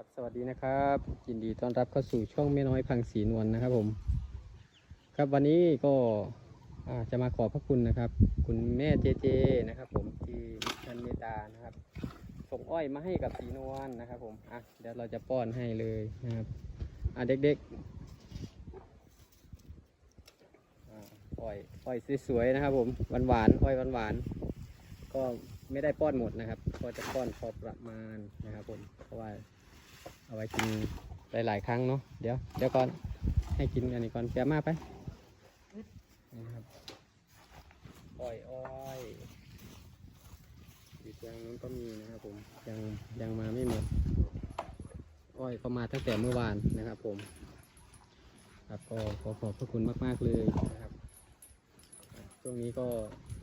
ครับสวัสดีนะครับยินดีต้อนรับเข้าสู่ช่องแม่น้อยพังศรีนวลนะครับผม ครับวันนี้ก็จะมาขอพระคุณนะครับ คุณแม่เจเจนะครับ ผมที่ท่านเมตานะครับ ส่งอ้อยมาให้กับสีนวลนะครับ ผมอะเดี๋ยวเราจะป้อนให้เลยนะครับอะเด็กๆอ่าอ้อยอ้อยสวยๆนะครับ ผมหวานๆอ้อยหวานๆก็ไม่ได้ป้อนหมดนะครับ ก็จะป้อนพอประมาณนะครับผมเพราะว่า เอาไว้กินหลาย ๆ ครั้งเนาะเดี๋ยวเดี๋ยวก่อนให้กินอันนี้ก่อนแกมาไปนี่ครับอ้อยอ้อยอีกอย่างนู้นก็มีนะครับผมยังยังมาไม่หมดอ้อยก็มาตั้งแต่เมื่อวานนะครับผม ครับก็ขอขอบพระคุณมาก ๆ เลยนะครับช่วงนี้ก็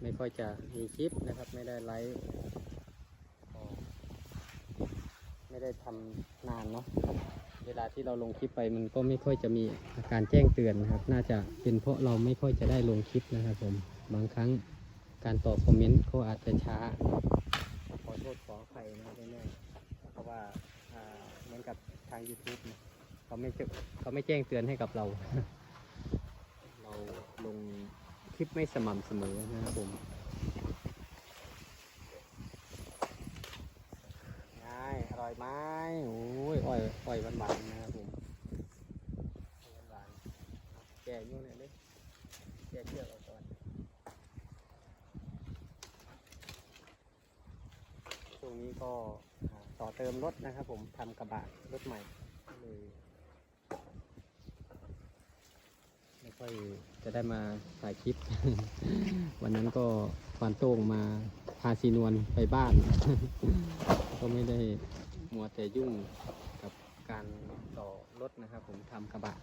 ไม่ค่อยจะมีคลิปนะครับ ไม่ได้ไลฟ์ ไม่ได้ทำนานเนาะเวลาที่เราลงคลิปไปมันก็ไม่ค่อยจะมีอาการแจ้งเตือนนะครับ น่าจะเป็นเพราะเราไม่ค่อยจะได้ลงคลิปนะครับผมบางครั้งการตอบคอมเมนต์ก็อาจจะช้า ขอโทษขออภัยนะครับแม่ๆเพราะว่าอ่าเหมือนกับทาง YouTube นะเขาไม่เจเขาไม่แจ้งเตือนให้กับเรา เราลงคลิปไม่สม่ำเสมอนะครับผม ง่ายอร่อย ไหมโอ้ยอ้อยอ้อยหวานๆนะครับผมอ้อยหวานๆแกะยุ่งเนี่ยเลยแกะเชือกเอาก่อนช่วงนี้ก็ต่อเติมรถนะครับผมทำกระบะรถใหม่เลยไม่ค่อยจะได้มาถ่ายคลิป วันนั้นก็ควานโต้งมาพาซีนวลไปบ้าน ก็ไม่ได้ มัวแต่ยุ่งกับการต่อรถนะครับ ผมทำกระบะ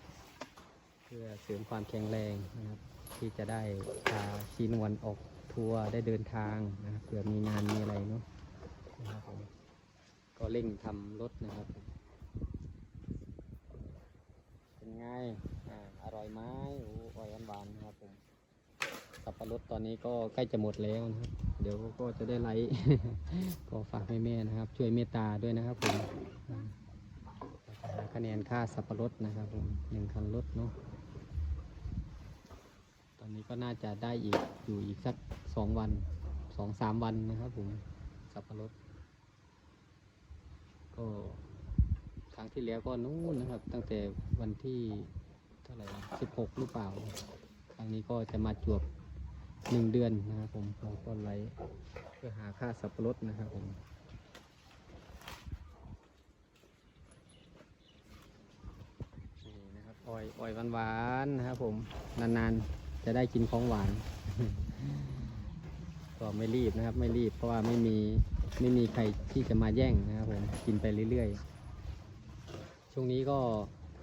เพื่อเสริมความแข็งแรงนะครับ ที่จะได้พาชีนวนออกทัวร์ได้เดินทางนะเผื่อมีงานมีอะไรเนาะนะครับผมก็เร่งทำรถนะครับ เป็นไงอ่าอร่อยไหมโอ้อร่อยหวานๆนะครับผม รดตอนนี้ก็ใกล้จะหมดแล้วนะครับ เดี๋ยวก็จะได้ไลฟ์ก็ฝากแม่นะครับ ช่วยเมตตาด้วยนะครับผมคะแนนค่าสับปะรดนะครับผมหนึ่งคันรถเนาะตอนนี้ก็น่าจะได้อีกอยู่อีกสักสองวันสองสามวันนะครับผมสับปะรดก็ครั้งที่แล้วก็นู้นนะครับ ตั้งแต่วันที่เท่าไหร่สิบหกหรือเปล่า ครั้งนี้ก็จะมาจวบ หนึ่งเดือนนะครับผมเราก็ไลฟ์เพื่อหาค่าสับปะรดนะครับผมนี่นะครับอ้อยอ้อยหวานๆนะครับผมนานๆจะได้กินของหวาน ก็ไม่รีบนะครับ ไม่รีบเพราะว่าไม่มีไม่มีใครที่จะมาแย่งนะครับผมกินไปเรื่อยๆ ช่วงนี้ก็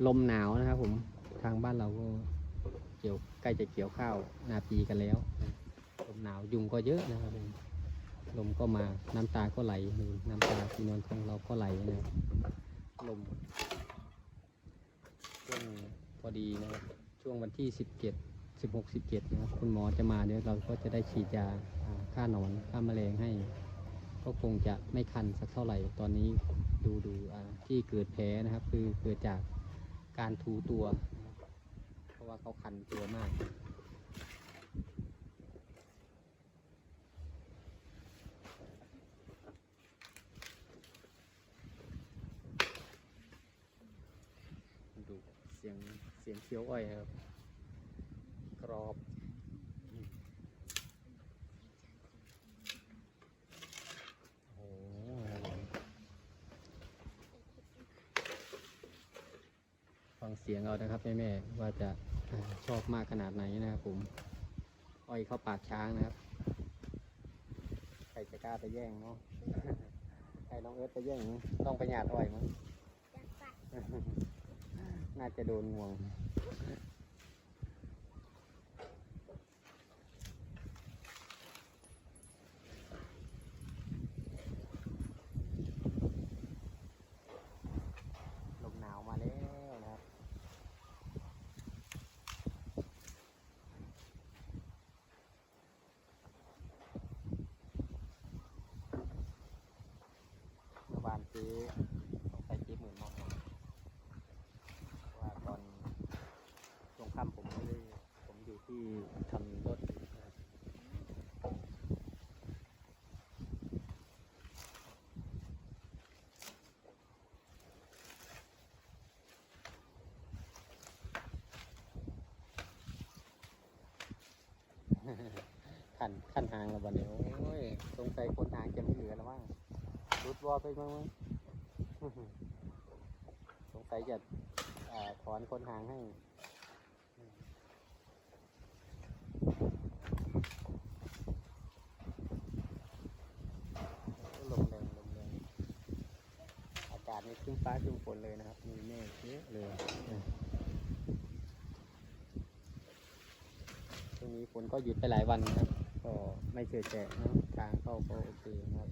ลมหนาวนะครับผมทางบ้านเราก็ เกี่ยวใกล้จะเกี่ยวข้าวนาปีกันแล้วลมหนาวยุงก็เยอะนะครับลมก็มาน้ำตาก็ไหลนี่น้ำตาสีนวลของเราก็ไหลนะครับลมช่วงพอดีนะครับช่วงวันที่สิบเจ็ดสิบหกสิบเจ็ดนะครับคุณหมอจะมาเดี๋ยวเราก็จะได้ฉีดยาอ่าฆ่าหนอนฆ่าแมลงให้ ก็คงจะไม่คันสักเท่าไหร่ตอนนี้ดูดูที่เกิดแผลนะครับ คือเกิดจากการถูตัว ว่าเขาคันตัวมาก ดูเสียงเสียงเคี้ยวอ้อยครับ กรอบโอ้โหฟังเสียงเอานะครับแม่แม่ๆว่าจะ ชอบมากขนาดไหนนะครับผมอ้อยเข้าปากช้างนะครับ ใครจะกล้าไปแย่งเนาะใครน้องเอิร์ธไปแย่งต้องไปหยาดอ้อยมั้งน่าจะโดนงวงามเจ๊ใส่เจ๊หมื่นมองว่าตอนตรงค่ำผมไม่ได้ผมอยู่ที่ทำรถขันขันหางแล้ววันนี้โอ้ยสงสัยคนหางจะไม่เหลือแล้วว่า รุดวอไปมั้งมั้งสงสัยจะถอนคนหางให้ลมแรงลมแรงอากาศนี่ครึ้มฟ้าครึ้มฝนเลยนะครับ มีเมฆเยอะเลยช่วงนี้ฝนก็หยุดไปหลายวันนะครับ ก็ไม่เจอแฉะนะทางเข้าก็โอเคนะครับ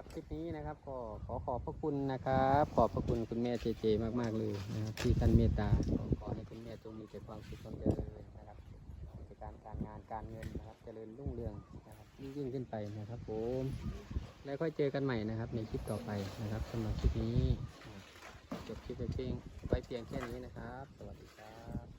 ครับคลิปนี้นะครับก็ขอขอบพระคุณนะครับ ขอบพระคุณคุณแม่เจเจมากๆเลยนะครับที่ท่านเมตตาขอขอให้คุณแม่จงมีแต่ความสุขความเจริญนะครับกิจการการงานการเงินนะครับ เจริญรุ่งเรืองนะครับยิ่งยิ่งขึ้นไปนะครับผมแล้วค่อยเจอกันใหม่นะครับ ในคลิปต่อไปนะครับสำหรับคลิปนี้จบคลิปไปเพียงไว้เพียงแค่นี้นะครับ สวัสดีครับ